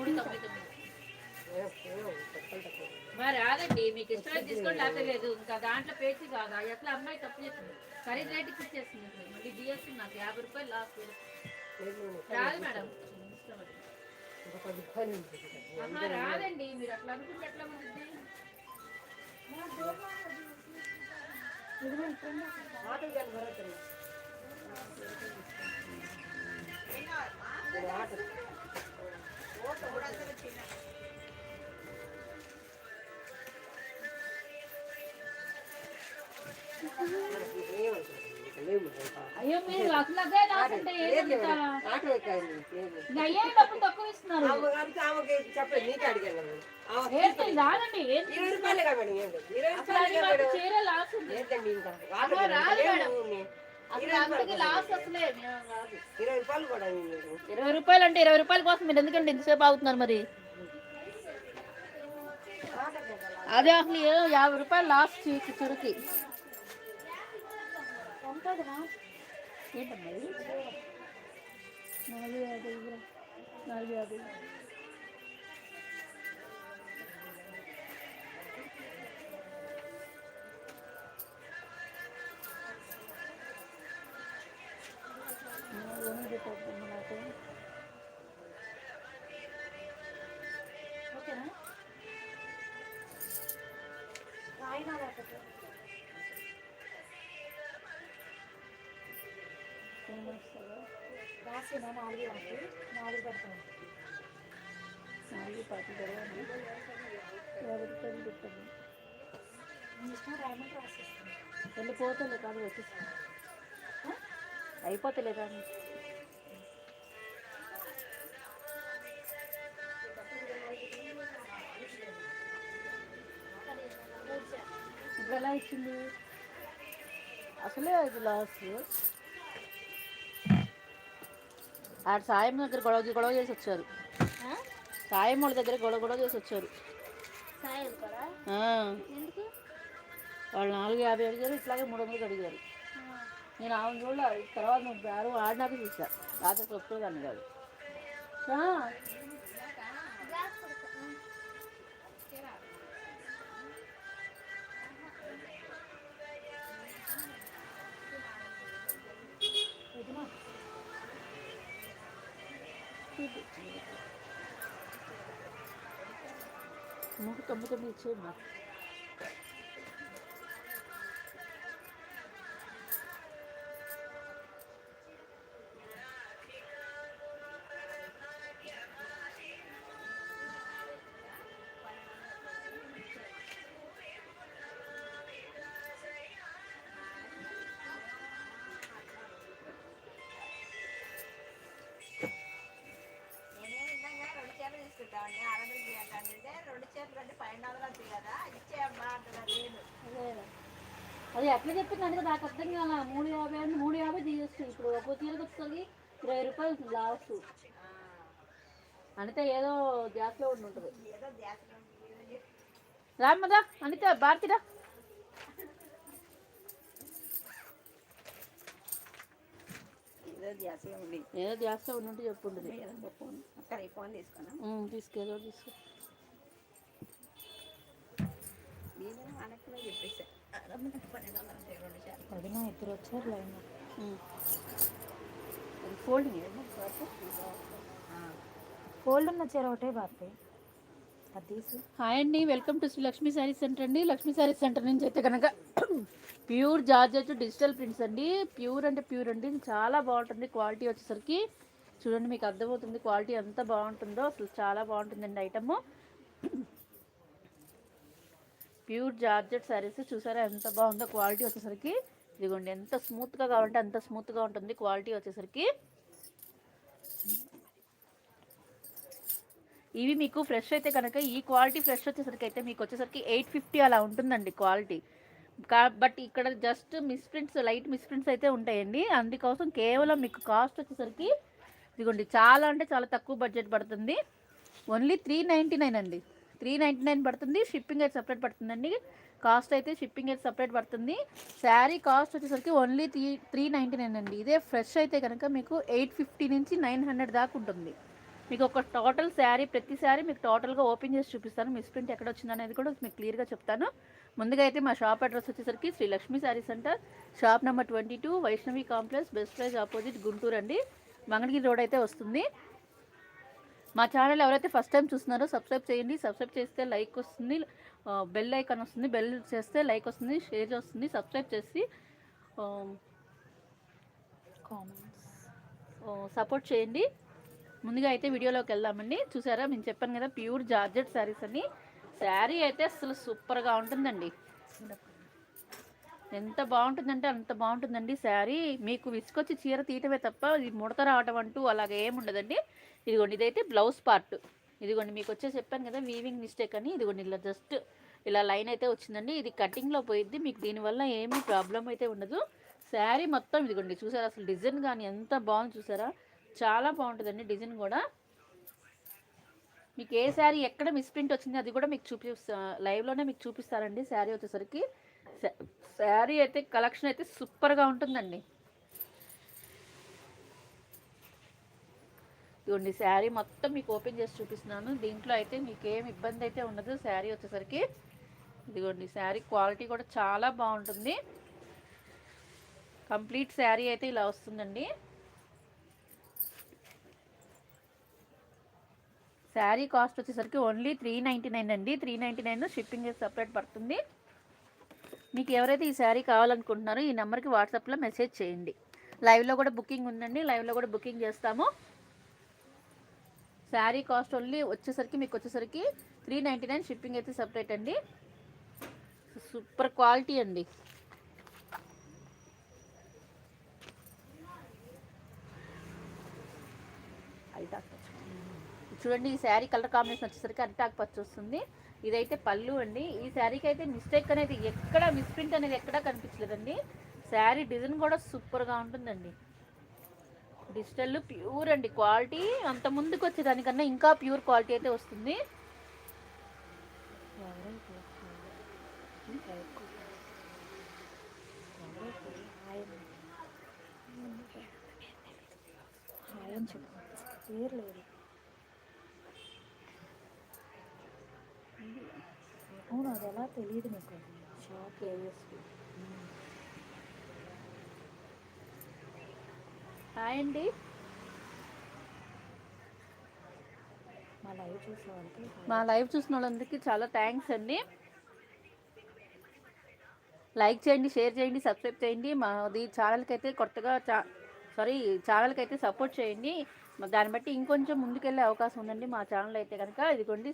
మూడు తొంభై తొమ్మిది మరి రాదండి మీకు ఇష్టం తీసుకోండి లేకపోతే ఇంకా దాంట్లో పేచి కాదు. ఎట్లా అమ్మాయి తప్పు చేస్తుంది ఖరీదు రేటుకి ఇచ్చేస్తుంది మళ్ళీ జిఎస్టీ నాకు యాభై రూపాయలు లాస్ రాదు మేడం. రాదండి. మీరు అట్లా అనుకుంటే ఎట్లా ఉంటుంది? అయ్యో మీరు ఇంత? ఇంకా అయ్యే డబ్బులు తక్కువ ఇస్తున్నారు. రాదండి అసలు అది మాకు చీర లాస్ రాదు ఇరవై రూపాయలు అంటే ఇరవై రూపాయల కోసం మీరు ఎందుకంటే ఇంతసేపు ఆగుతున్నారు మరి? అదే అసలు యాభై రూపాయలు లాస్ట్ చురుకి? నాలుగు యాభై. నాలుగు యాభై నాలుగు పాతి చదవండి ఎవరి పని పెట్టండి వెళ్ళిపోతలే కాదు వచ్చేసి అయిపోతలేదా కానీ ఎలా ఇచ్చింది అసలే అది లాస్ ఆడ సాయం దగ్గర గొడవ గొడవ చేసి వచ్చారు. సాయం వాళ్ళ దగ్గర గొడవ గొడవ చేసి వచ్చారు. వాళ్ళు నాలుగు యాభై అడిగారు ఇట్లాగే మూడు వందలు అడిగారు. నేను ఆమె చూడ తర్వాత నువ్వు బేరం ఆడినాక చూసా. రాత్రి ఒప్పుకోదాన్ని కాదు ఆ. నూట తొంభై తొమ్మిది అది ఎట్లా చెప్పింది అంటే నాకు అర్థం కాల. మూడు యాభై అంటే మూడు యాభై తీయచ్చు. ఇప్పుడు ఒక్కో చీరకు వచ్చేసరికి ఇరవై రూపాయలు లాస్ట్ అనిత ఏదో గ్యాస్లో ఉండి ఉంటుంది. రామ్మదా అనిత భారతిరా ఏదో ఉండి. ఉంటే చెప్పుంటుంది. ఫోన్ తీసుకున్నాం. తీసుకేదో తీసుకో నేను చెప్పేసా. పదినా ఇద్దరు వచ్చారు లైన్. ఫోల్డింగ్ ఫోల్డ్ ఉన్న చీర ఒకటే హాయ్ అండి welcome to Sri Lakshmi saris centre అండి. లక్ష్మీ శారీస్ సెంటర్ నుంచి అయితే కనుక ప్యూర్ జార్జెట్ డిజిటల్ ప్రింట్స్ అండి. ప్యూర్ అంటే ప్యూర్ అండి. చాలా బాగుంటుంది క్వాలిటీ వచ్చేసరికి. చూడండి మీకు అర్థమవుతుంది క్వాలిటీ ఎంత బాగుంటుందో. అసలు చాలా బాగుంటుందండి ఐటమ్ ప్యూర్ జార్జెట్ శారీస్. చూసారా? ఎంత బాగుందో క్వాలిటీ వచ్చేసరికి. ఇదిగోండి ఎంత స్మూత్గా కావాలంటే అంత స్మూత్గా ఉంటుంది క్వాలిటీ వచ్చేసరికి. ఇవి మీకు ఫ్రెష్ అయితే కనుక ఈ క్వాలిటీ ఫ్రెష్ వచ్చేసరికి అయితే మీకు వచ్చేసరికి ఎయిట్ ఫిఫ్టీ అలా ఉంటుందండి క్వాలిటీ. కా బట్ ఇక్కడ జస్ట్ మిస్ప్రింట్స్ లైట్ మిస్ప్రింట్స్ అయితే ఉంటాయండి. అందుకోసం కేవలం మీకు కాస్ట్ వచ్చేసరికి ఇదిగోండి చాలా అంటే చాలా తక్కువ బడ్జెట్ పడుతుంది. ఓన్లీ త్రీ నైంటీ నైన్ అండి. త్రీ నైంటీ నైన్ పడుతుంది షిప్పింగ్ అయితే సపరేట్ పడుతుందండి. కాస్ట్ అయితే షిప్పింగ్ అయితే సపరేట్ పడుతుంది. శారీ కాస్ట్ వచ్చేసరికి only three three ninety nine అండి. ఇదే ఫ్రెష్ అయితే కనుక మీకు ఎయిట్ ఫిఫ్టీ నుంచి నైన్ హండ్రెడ్ దాకా ఉంటుంది. మీకు ఒక టోటల్ శారీ ప్రతి శారీ మీకు టోటల్గా ఓపెన్ చేసి చూపిస్తాను. మిస్ ప్రింట్ ఎక్కడ వచ్చింది అనేది కూడా మీకు క్లియర్గా చెప్తాను. ముందుగా అయితే మా షాప్ అడ్రస్ వచ్చేసరికి Sri Lakshmi sari centre shop number twenty two Vaishnavi complex best price opposite Guntur అండి. మంగళగిరి రోడ్ అయితే వస్తుంది. మా ఛానల్ ఎవరైతే ఫస్ట్ టైం చూస్తున్నారో సబ్స్క్రైబ్ చేయండి. సబ్స్క్రైబ్ చేస్తే లైక్ వస్తుంది. బెల్ ఐకాన్ వస్తుంది. బెల్ చేస్తే లైక్ వస్తుంది. షేర్ వస్తుంది. సబ్స్క్రైబ్ చేసి కామెంట్స్ సపోర్ట్ చేయండి. ముందుగా అయితే వీడియోలోకి వెళ్దామండి. చూసారా? నేను చెప్పాను కదా ప్యూర్ జార్జెట్ శారీస్ అని. శారీ అయితే అసలు సూపర్గా ఉంటుందండి. ఎంత బాగుంటుందంటే అంత బాగుంటుందండి శారీ. మీకు విసుకొచ్చి చీర తీయటమే తప్ప ఇది ముడత రావటం అంటూ అలాగే ఏముండదండి ఇదిగోండి ఇదైతే బ్లౌజ్ పార్ట్. ఇదిగోండి మీకు వచ్చే చెప్పాను కదా వీవింగ్ మిస్టేక్ అని. ఇదిగోండి ఇలా జస్ట్ ఇలా లైన్ అయితే వచ్చిందండి. ఇది కటింగ్లో పోయిద్ది. మీకు దీనివల్ల ఏమీ ప్రాబ్లం అయితే ఉండదు. శారీ మొత్తం ఇదిగోండి చూసారా? అసలు డిజైన్ కానీ ఎంత బాగుంది చూసారా? చాలా బాగుంటుందండి డిజైన్ కూడా. మీకు ఏ శారీ ఎక్కడ మిస్ప్రింట్ వచ్చింది అది కూడా మీకు చూపిస్తా లైవ్లోనే మీకు చూపిస్తారండి శారీ వచ్చేసరికి. శారీ అయితే కలెక్షన్ అయితే సూపర్గా ఉంటుందండి. ఇదిగోండి శారీ మొత్తం మీకు ఓపెన్ చేసి చూపిస్తున్నాను. దీంట్లో అయితే మీకు ఏం ఇబ్బంది అయితే ఉండదు. శారీ వచ్చేసరికి ఇదిగోండి శారీ క్వాలిటీ కూడా చాలా బాగుంటుంది. కంప్లీట్ శారీ అయితే ఇలా వస్తుందండి. శారీ కాస్ట్ వచ్చేసరికి ఓన్లీ త్రీ నైంటీ నైన్ అండి. Three ninety nine shipping separate పడుతుంది. మీకు ఎవరైతే ఈ శారీ కావాలనుకుంటున్నారో ఈ నెంబర్కి వాట్సాప్లో మెసేజ్ చేయండి. లైవ్లో కూడా బుకింగ్ ఉందండి. లైవ్లో కూడా బుకింగ్ చేస్తాము. శారీ కాస్ట్ ఓన్లీ వచ్చేసరికి మీకు వచ్చేసరికి త్రీ నైంటీ నైన్ షిప్పింగ్ అయితే సపరేట్ అండి. సూపర్ క్వాలిటీ అండి. అరిటాక్ పచ్చ. చూడండి ఈ శారీ కలర్ కాంబినేషన్ వచ్చేసరికి అరిటాక్ పచ్చి వస్తుంది. ఇదైతే పళ్ళు అండి. ఈ శారీకి అయితే మిస్టేక్ అనేది ఎక్కడ మిస్ప్రింట్ అనేది ఎక్కడా కనిపించలేదండి. శారీ డిజైన్ కూడా సూపర్గా ఉంటుందండి. డిజిటల్ ప్యూర్ అండి క్వాలిటీ. అంత ముందుకు వచ్చే దానికన్నా ఇంకా ప్యూర్ క్వాలిటీ అయితే వస్తుంది. లేదు. అవును అది ఎలా తెలియదు నీకు షాప్ హాయ్ అండి. మా లైవ్ చూసే వాళ్ళకి మా లైవ్ చూసిన వాళ్ళందరికీ చాలా థ్యాంక్స్ అండి. లైక్ చేయండి షేర్ చేయండి సబ్స్క్రైబ్ చేయండి. మాది ఛానల్కి అయితే కొత్తగా చా సారీ ఛానల్కి అయితే సపోర్ట్ చేయండి. దాన్ని బట్టి ఇంకొంచెం ముందుకెళ్ళే అవకాశం ఉందండి మా ఛానల్ అయితే కనుక ఇదిగోండి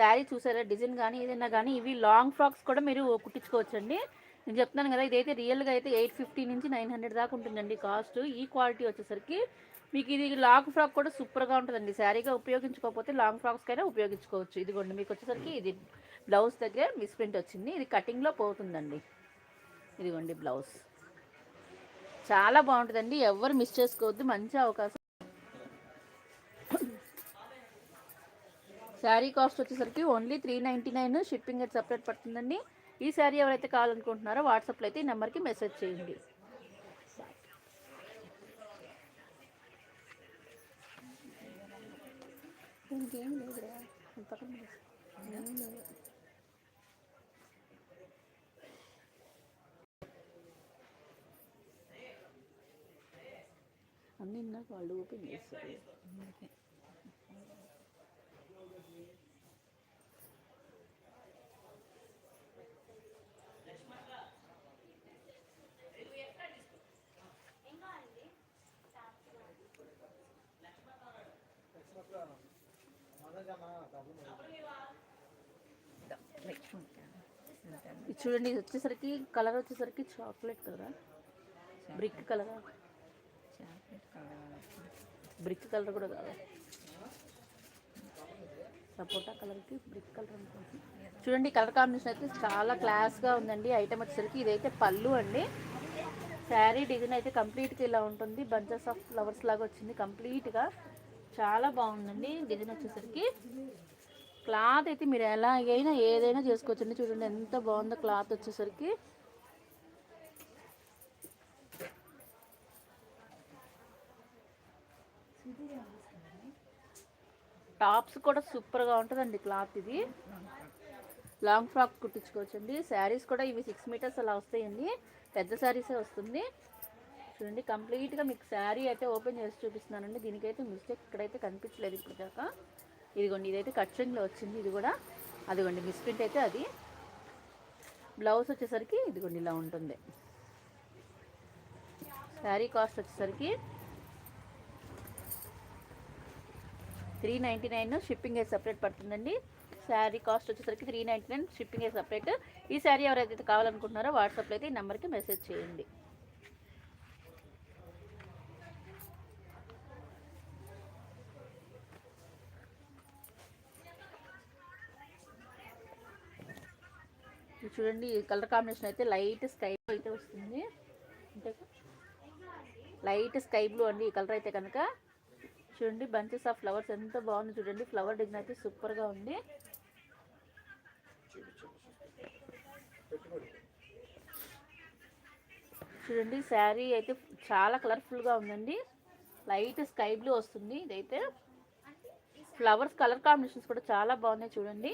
శారీ చూసారా డిజైన్ కానీ ఏదైనా కానీ ఇవి లాంగ్ ఫ్రాక్స్ కూడా మీరు కుట్టించుకోవచ్చండి. నేను చెప్తున్నాను కదా ఇదైతే రియల్గా అయితే ఎయిట్ ఫిఫ్టీ నుంచి నైన్ హండ్రెడ్ దాకా ఉంటుందండి కాస్ట్. ఈ క్వాలిటీ వచ్చేసరికి మీకు ఇది లాంగ్ ఫ్రాక్ కూడా సూపర్గా ఉంటుందండి. శారీగా ఉపయోగించుకోకపోతే లాంగ్ ఫ్రాక్స్కైనా ఉపయోగించుకోవచ్చు. ఇదిగోండి మీకు వచ్చేసరికి ఇది బ్లౌజ్ దగ్గర మిస్ప్రింట్ వచ్చింది. ఇది కటింగ్లో పోతుందండి. ఇదిగోండి బ్లౌజ్. చాలా బాగుంటుందండి. ఎవరు మిస్ చేసుకోవద్దు. మంచి అవకాశం శారీ కాస్ట్ వచ్చేసరికి only three ninety nine shipping అయితే సపరేట్ పడుతుందండి. ఈ శారీ ఎవరైతే కావాలనుకుంటున్నారో వాట్సాప్లో అయితే ఈ నెంబర్కి మెసేజ్ చేయండి. ఇంకేం లేదురా అన్నీ ఇందాక వాళ్ళు ఓపెన్ చేస్తారు ఇది చూడండి ఇది వచ్చేసరికి కలర్ వచ్చేసరికి chocolate colour brick colour? Brick colour కూడా కాదు? సపోటా కలర్కి బ్రిక్ కలర్ అనుకుంటున్నాను చూడండి కలర్ కాంబినేషన్ అయితే చాలా క్లాస్గా ఉందండి. ఐటమ్ వచ్చేసరికి ఇదైతే పళ్ళు అండి. శారీ డిజైన్ అయితే కంప్లీట్గా ఇలా ఉంటుంది. బంచెస్ ఆఫ్ ఫ్లవర్స్ లాగా వచ్చింది కంప్లీట్గా. చాలా బాగుందండి. డిజైన్ వచ్చేసరికి క్లాత్ అయితే మీరు ఎలాగైనా ఏదైనా చేసుకోవచ్చండి. చూడండి ఎంత బాగుందో క్లాత్ వచ్చేసరికి. టాప్స్ కూడా సూపర్గా ఉంటుందండి క్లాత్ ఇది. Long frock కుట్టించుకోవచ్చండి. శారీస్ కూడా ఇవి సిక్స్ మీటర్స్ అలా వస్తాయండి. పెద్ద శారీసే వస్తుంది. చూడండి. కంప్లీట్గా మీకు శారీ అయితే ఓపెన్ చేసి చూపిస్తున్నానండి. దీనికైతే మిస్టేక్ ఇక్కడైతే కనిపించలేదు ఇప్పుడు దాకా ఇదిగోండి ఇదైతే కట్చింగ్లో వచ్చింది. ఇది కూడా అదిగోండి మిస్ప్రింట్ అయితే అది. బ్లౌజ్ వచ్చేసరికి ఇదిగోండి ఇలా ఉంటుంది. శారీ కాస్ట్ వచ్చేసరికి త్రీ నైంటీ నైన్ షిప్పింగ్ అయితే సపరేట్ పడుతుందండి. శారీ కాస్ట్ వచ్చేసరికి త్రీ నైంటీ నైన్ షిప్పింగ్ అయితే సపరేట్. ఈ శారీ ఎవరైతే కావాలనుకుంటున్నారో వాట్సాప్లో అయితే ఈ నెంబర్కి మెసేజ్ చేయండి. చూడండి కలర్ కాంబినేషన్ అయితే లైట్ స్కై బ్లూ అయితే వస్తుంది. అంటే లైట్ స్కై బ్లూ అండి ఈ కలర్ అయితే కనుక. చూడండి బంచెస్ ఆఫ్ ఫ్లవర్స్ ఎంత బాగుంది చూడండి. ఫ్లవర్ డిజైన్ అయితే సూపర్గా ఉంది. చూడండి శారీ అయితే చాలా కలర్ఫుల్గా ఉందండి. లైట్ స్కై బ్లూ వస్తుంది ఇదైతే. ఫ్లవర్స్ కలర్ కాంబినేషన్స్ కూడా చాలా బాగున్నాయి చూడండి.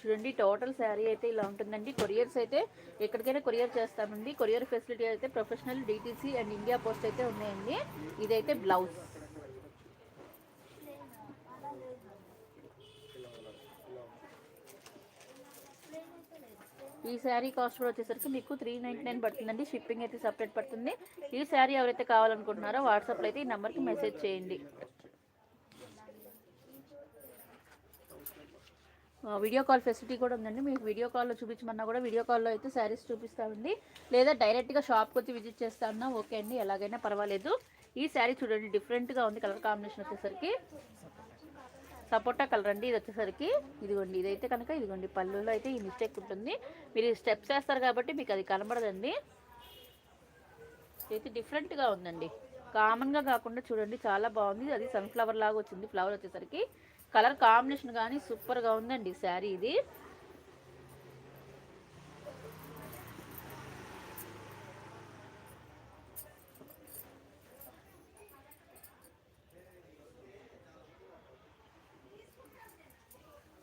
చూడండి టోటల్ శారీ అయితే ఇలా ఉంటుందండి. కొరియర్స్ అయితే ఎక్కడికైనా కొరియర్ చేస్తామండి కొరియర్ ఫెసిలిటీ అయితే professional DTC and India post అయితే ఉన్నాయండి. ఇదైతే బ్లౌజ్. ఈ శారీ కాస్ట్ కూడా వచ్చేసరికి మీకు త్రీ నైంటీ నైన్ పడుతుందండి. షిప్పింగ్ అయితే సపరేట్ పడుతుంది. ఈ శారీ ఎవరైతే కావాలనుకుంటున్నారో వాట్సాప్లో అయితే ఈ నెంబర్కి మెసేజ్ చేయండి. వీడియో కాల్ ఫెసిలిటీ కూడా ఉందండి. మీకు వీడియో కాల్లో చూపించమన్నా కూడా వీడియో కాల్లో అయితే శారీస్ చూపిస్తామండి. లేదా డైరెక్ట్గా షాప్కి వచ్చి విజిట్ చేస్తామన్నా ఓకే అండి. ఎలాగైనా పర్వాలేదు. ఈ శారీ చూడండి డిఫరెంట్గా ఉంది. కలర్ కాంబినేషన్ వచ్చేసరికి. సపోటా కలర్ అండి. ఇది వచ్చేసరికి. ఇదిగోండి ఇదైతే కనుక ఇదిగోండి. పళ్ళులో అయితే ఈ మిస్టేక్ ఉంటుంది. మీరు స్టెప్స్ వేస్తారు కాబట్టి మీకు అది కనబడదండి. ఇదైతే డిఫరెంట్గా ఉందండి. కామన్గా కాకుండా చూడండి చాలా బాగుంది. అది సన్ఫ్లవర్ లాగా వచ్చింది. ఫ్లవర్ వచ్చేసరికి. కలర్ కాంబినేషన్ కానీ సూపర్గా ఉందండి శారీ ఇది.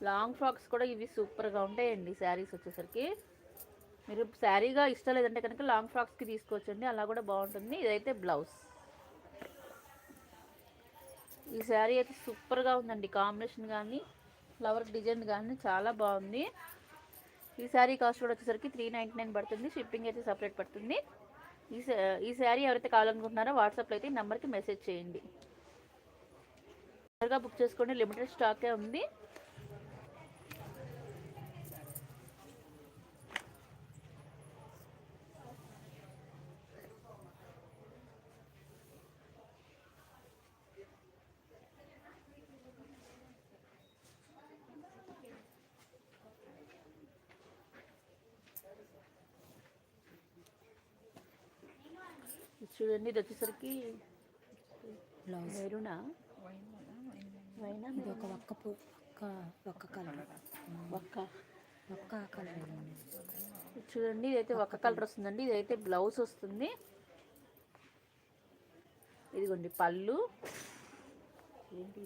లాంగ్ ఫ్రాక్స్ కూడా ఇవి సూపర్గా ఉంటాయండి శారీస్ వచ్చేసరికి. మీరు శారీగా ఇష్టం లేదంటే కనుక లాంగ్ ఫ్రాక్స్కి తీసుకోవచ్చండి అలా కూడా బాగుంటుంది. ఇదైతే బ్లౌజ్ ఈ శారీ అయితే సూపర్గా ఉందండి. కాంబినేషన్ కానీ ఫ్లవర్ డిజైన్ కానీ చాలా బాగుంది. ఈ శారీ కాస్ట్ కూడా వచ్చేసరికి త్రీ నైంటీ నైన్ పడుతుంది. షిప్పింగ్ అయితే సపరేట్ పడుతుంది. ఈ ఈ శారీ ఎవరైతే కావాలనుకుంటున్నారో వాట్సాప్లో అయితే ఈ నెంబర్కి మెసేజ్ చేయండి. త్వరగా బుక్ చేసుకోండి. లిమిటెడ్ స్టాకే ఉంది. చూడండి ఇది వచ్చేసరికి బ్లౌజ్ మెరునా? వైనా ఇది ఒక ఒక్క పు ఒక్క ఒక్క కలర్. ఒక్క ఒక్క కలర్ ఇది. చూడండి ఇదైతే ఒక్క కలర్ వస్తుందండి ఇదైతే బ్లౌజ్ వస్తుంది. ఇదిగోండి పళ్ళు. ఏంటి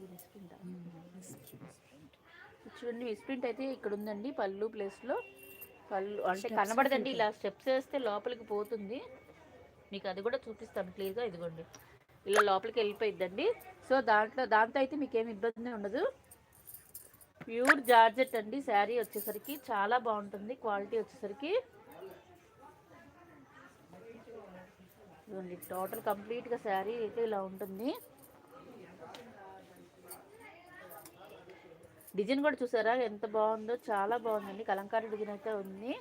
చూడండి మిస్ప్రింట్ అయితే ఇక్కడ ఉందండి పళ్ళు ప్లేస్లో. పళ్ళు అంటే కనబడదండి ఇలా స్టెప్స్ వేస్తే లోపలికి పోతుంది. మీకు అది కూడా చూపిస్తాను క్లియర్గా ఇదిగోండి. ఇలా లోపలికి వెళ్ళిపోయిద్దండి. సో దాంట్లో దాంతో అయితే మీకు ఏమి ఇబ్బంది ఉండదు. ప్యూర్ జార్జెట్ అండి శారీ వచ్చేసరికి. చాలా బాగుంటుంది క్వాలిటీ వచ్చేసరికి. ఇదిగోండి టోటల్ కంప్లీట్గా శారీ అయితే ఇలా ఉంటుంది. డిజైన్ కూడా చూసారా? ఎంత బాగుందో చాలా బాగుందండి. కలంకారీ డిజైన్ అయితే ఉంది.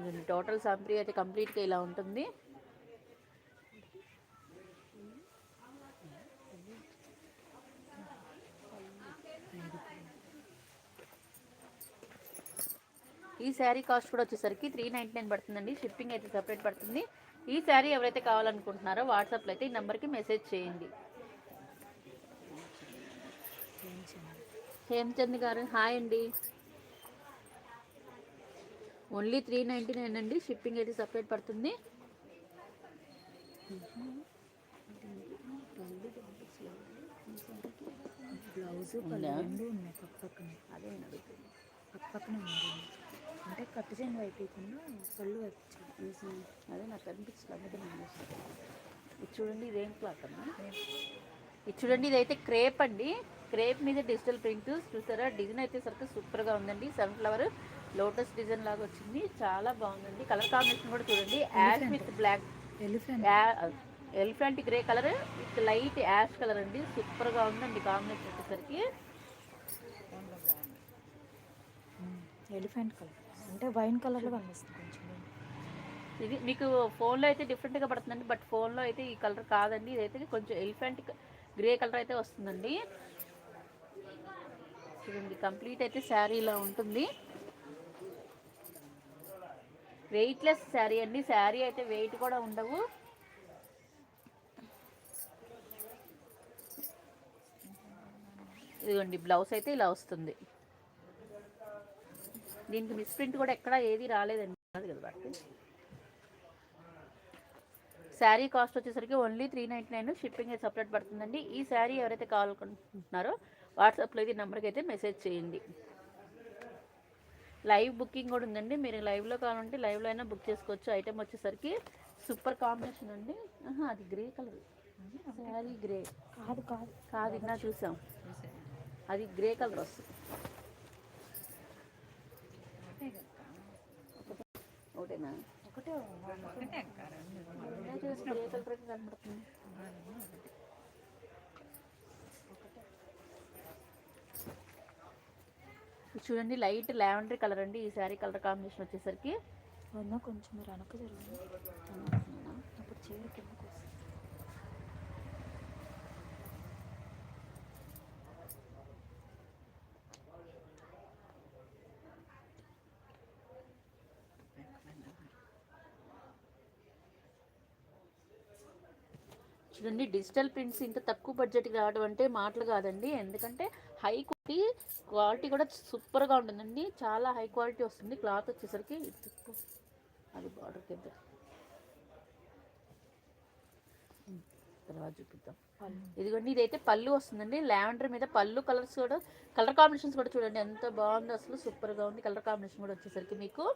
ఇదిగోండి టోటల్ సాంప్రీ అయితే కంప్లీట్గా ఇలా ఉంటుంది. ఈ శారీ కాస్ట్ కూడా వచ్చేసరికి త్రీ నైంటీ నైన్ పడుతుందండి. షిప్పింగ్ అయితే సపరేట్ పడుతుంది. ఈ శారీ ఎవరైతే కావాలనుకుంటున్నారో వాట్సాప్లో అయితే ఈ నెంబర్కి మెసేజ్ చేయండి. హేమచంద్ గారు హాయ్ అండి. ఓన్లీ త్రీ నైంటీ నైన్ అండి. షిప్పింగ్ అయితే సపరేట్ పడుతుంది. బ్లౌజ్ ఉందా? రెండు ఉన్నాయి పక్క పక్కన. అదే నేను అడుగుతుంది పక్క పక్కన ఉన్నాయి అంటే చెంగు అయిపోకుండా పళ్ళు వచ్చాయి. అదే నాకు అనిపించలేదు అందుకే నేను. ఇది చూడండి ఇదేం క్లాత్ అమ్మా? ఇది చూడండి ఇదైతే క్రేప్ అండి. క్రేప్ మీద డిజిటల్ ప్రింట్. చూసారా? డిజైన్ అయితే సరికి సూపర్గా ఉందండి. సన్ఫ్లవర్ లోటస్ డిజైన్ లాగా వచ్చింది. చాలా బాగుందండి. కలర్ కాంబినేషన్ కూడా చూడండి. Ash with black elephant elephant grey colour with light ash colour అండి. సూపర్గా ఉందండి కాంబినేషన్ వచ్చేసరికి. ఎలిఫెంట్ కలర్ అంటే వైన్ కలర్లో కనిపిస్తుంది కొంచెం. ఇది మీకు ఫోన్లో అయితే డిఫరెంట్గా పడుతుందండి. బట్ ఫోన్లో అయితే ఈ కలర్ కాదండి. ఇదైతే కొంచెం ఎలిఫెంట్ గ్రే కలర్ అయితే వస్తుందండి. చూడండి కంప్లీట్ అయితే శారీ ఇలా ఉంటుంది. వెయిట్లెస్ శారీ అండి. శారీ అయితే వెయిట్ కూడా ఉండవు. ఇదిగోండి బ్లౌజ్ అయితే ఇలా వస్తుంది. దీనికి మిస్ప్రింట్ కూడా ఎక్కడ ఏది రాలేదండి. అది కదా బట్టి శారీ కాస్ట్ వచ్చేసరికి only three ninety nine shipping అయితే సపరేట్ పడుతుందండి. ఈ శారీ ఎవరైతే కావాలనుకుంటున్నారో వాట్సాప్లో ఇది నెంబర్కి అయితే మెసేజ్ చేయండి. లైవ్ బుకింగ్ కూడా ఉందండి మీరు లైవ్లో కావాలంటే లైవ్లో అయినా బుక్ చేసుకోవచ్చు ఐటెం వచ్చేసరికి సూపర్ కాంబినేషన్ అండి అది గ్రే కలర్ శారీ గ్రే కాదు కాదు కాదు ఇన్నా చూసాం అది గ్రే కలర్ వస్తుంది ఒకటేనా ఒకటే కలర్ కనబడుతుంది చూడండి లైట్ లావెండర్ కలర్ అండి. ఈ శారీ కలర్ కాంబినేషన్ వచ్చేసరికి. కొంచెం మీరు వెనక అప్పుడు చీర కిందకు వస్తుంది. చూడండి డిజిటల్ ప్రింట్స్ ఇంత తక్కువ బడ్జెట్కి రావడం అంటే మాటలు కాదండి. ఎందుకంటే హై క్వాలిటీ క్వాలిటీ కూడా సూపర్గా ఉంటుందండి. చాలా హై క్వాలిటీ వస్తుంది. క్లాత్ వచ్చేసరికి అది బార్డర్ కింద. తర్వాత చూపిద్దాం. ఇదిగోండి ఇదైతే పళ్ళు వస్తుందండి. లావెండర్ మీద పళ్ళు కలర్స్ కూడా కలర్ కాంబినేషన్స్ కూడా చూడండి. ఎంత బాగుందో అసలు సూపర్గా ఉంది. కలర్ కాంబినేషన్ కూడా వచ్చేసరికి మీకు.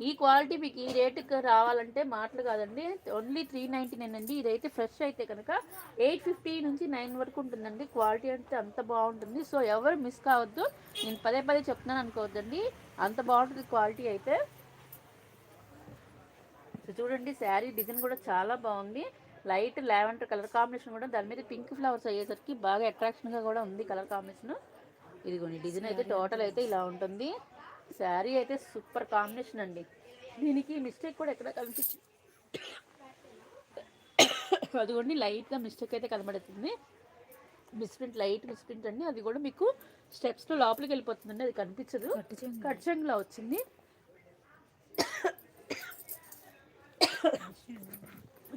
ఈ క్వాలిటీ మీకు ఈ రేటుకి రావాలంటే మాటలు కాదండి. ఓన్లీ త్రీ నైంటీ నైన్ అండి. ఇదైతే ఫ్రెష్ అయితే కనుక ఎయిట్ ఫిఫ్టీ నుంచి నైన్ వరకు ఉంటుందండి. క్వాలిటీ అంటే అంత బాగుంటుంది. సో ఎవరు మిస్ కావద్దు. నేను పదే పదే చెప్తున్నాను అనుకోవద్దండి. అంత బాగుంటుంది క్వాలిటీ అయితే. సో చూడండి శారీ డిజైన్ కూడా చాలా బాగుంది. లైట్ లావెండర్ కలర్ కాంబినేషన్ కూడా దాని మీద పింక్ ఫ్లవర్స్ అయ్యేసరికి బాగా అట్రాక్షన్గా కూడా ఉంది కలర్ కాంబినేషన్ ఇదిగోండి డిజైన్ అయితే టోటల్ అయితే ఇలా ఉంటుంది. శారీ అయితే సూపర్ కాంబినేషన్ అండి. దీనికి మిస్టేక్ కూడా ఎక్కడ కనిపించి అదిగోండి లైట్గా మిస్టేక్ అయితే కనబడుతుంది. మిస్ప్రింట్ లైట్ మిస్ప్రింట్ అండి. అది కూడా మీకు స్టెప్స్లో లోపలికి వెళ్ళిపోతుందండి. అది కనిపించదు. కట్ చెంగులా వచ్చింది.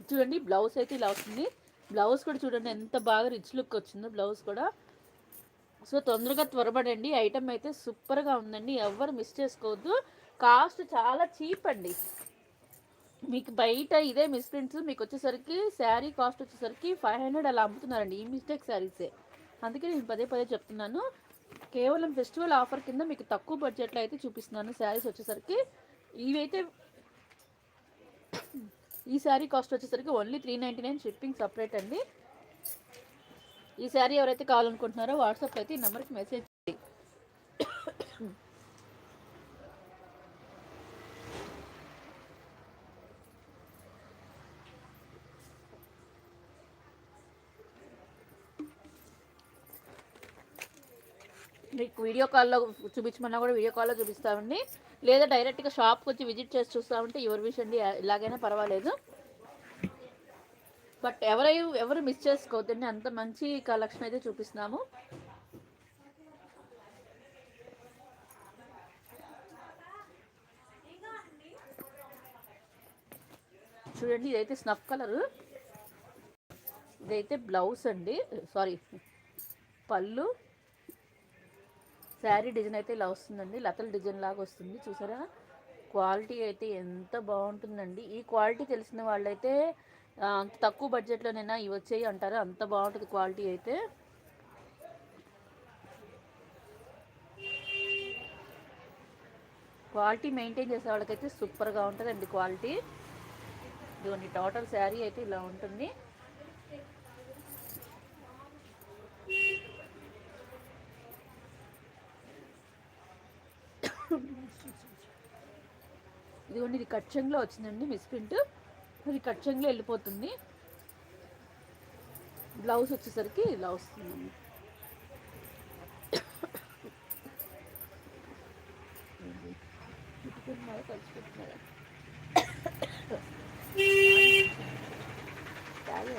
చూడండి బ్లౌజ్ అయితే ఇలా వస్తుంది. బ్లౌజ్ కూడా చూడండి ఎంత బాగా రిచ్ లుక్ వచ్చిందో బ్లౌజ్ కూడా. సో తొందరగా త్వరపడండి. ఐటమ్ అయితే సూపర్గా ఉందండి. ఎవ్వరు మిస్ చేసుకోవద్దు. కాస్ట్ చాలా చీప్ అండి. మీకు బయట ఇదే మిస్ప్రింట్స్ మీకు వచ్చేసరికి శారీ కాస్ట్ వచ్చేసరికి ఫైవ్ హండ్రెడ్ అలా అమ్ముతున్నారండి. ఈ మిస్టేక్ శారీసే. అందుకే నేను పదే పదే చెప్తున్నాను. కేవలం ఫెస్టివల్ ఆఫర్ కింద మీకు తక్కువ బడ్జెట్లో అయితే చూపిస్తున్నాను శారీస్ వచ్చేసరికి. ఇవైతే ఈ శారీ కాస్ట్ వచ్చేసరికి only three ninety nine shipping separate అండి. ఈ శారీ ఎవరైతే కావాలనుకుంటున్నారో వాట్సాప్ అయితే ఈ నెంబర్కి మెసేజ్ చేయండి. మీకు వీడియో కాల్లో చూపించమన్నా కూడా వీడియో కాల్లో చూపిస్తామండి. లేదా డైరెక్ట్గా షాప్కి వచ్చి విజిట్ చేసి చూస్తామంటే ఎవరి విషయండి ఇలాగైనా పర్వాలేదు. బట్ ఎవరై ఎవరు మిస్ చేసుకోవద్దండి. అంత మంచి కలెక్షన్ అయితే చూపిస్తున్నాము. చూడండి ఇదైతే స్నఫ్ కలర్. ఇదైతే బ్లౌజ్ అండి. సారీ పళ్ళు. శారీ డిజైన్ అయితే ఇలా వస్తుందండి. లతల డిజైన్ లాగా వస్తుంది. చూసారా? క్వాలిటీ అయితే ఎంత బాగుంటుందండి. ఈ క్వాలిటీ తెలిసిన వాళ్ళైతే అంత తక్కువ బడ్జెట్లోనైనా ఇవి వచ్చాయి అంటారు. అంత బాగుంటుంది క్వాలిటీ అయితే. క్వాలిటీ మెయింటైన్ చేసే వాళ్ళకైతే సూపర్గా ఉంటుందండి క్వాలిటీ. ఇదిగోండి టోటల్ శారీ అయితే ఇలా ఉంటుంది. ఇదిగోండి ఇది కట్ వచ్చిందండి మిస్ ప్రింట్. అది కట్ చెంగులో వెళ్ళిపోతుంది. బ్లౌజ్ వచ్చేసరికి ఇలా వస్తుంది శారీ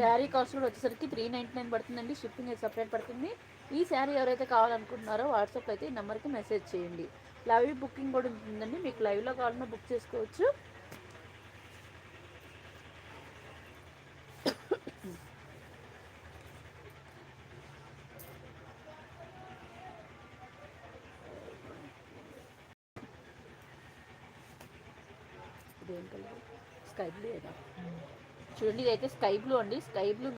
శారీ కాస్ట్ కూడా వచ్చేసరికి త్రీ నైంటీ నైన్ పడుతుందండి. షిప్పింగ్ అయితే సపరేట్ పడుతుంది. ఈ శారీ ఎవరైతే కావాలనుకుంటున్నారో వాట్సాప్ అయితే ఈ నెంబర్కి మెసేజ్ చేయండి. లైవ్ బుకింగ్ కూడా ఉంటుందండి. మీకు లైవ్లో కావాలన్నా బుక్ చేసుకోవచ్చు. ఇదేం కలర్? స్కై బ్లూ ఏదా చూడండి ఇదైతే స్కై బ్లూ అండి. Sky blue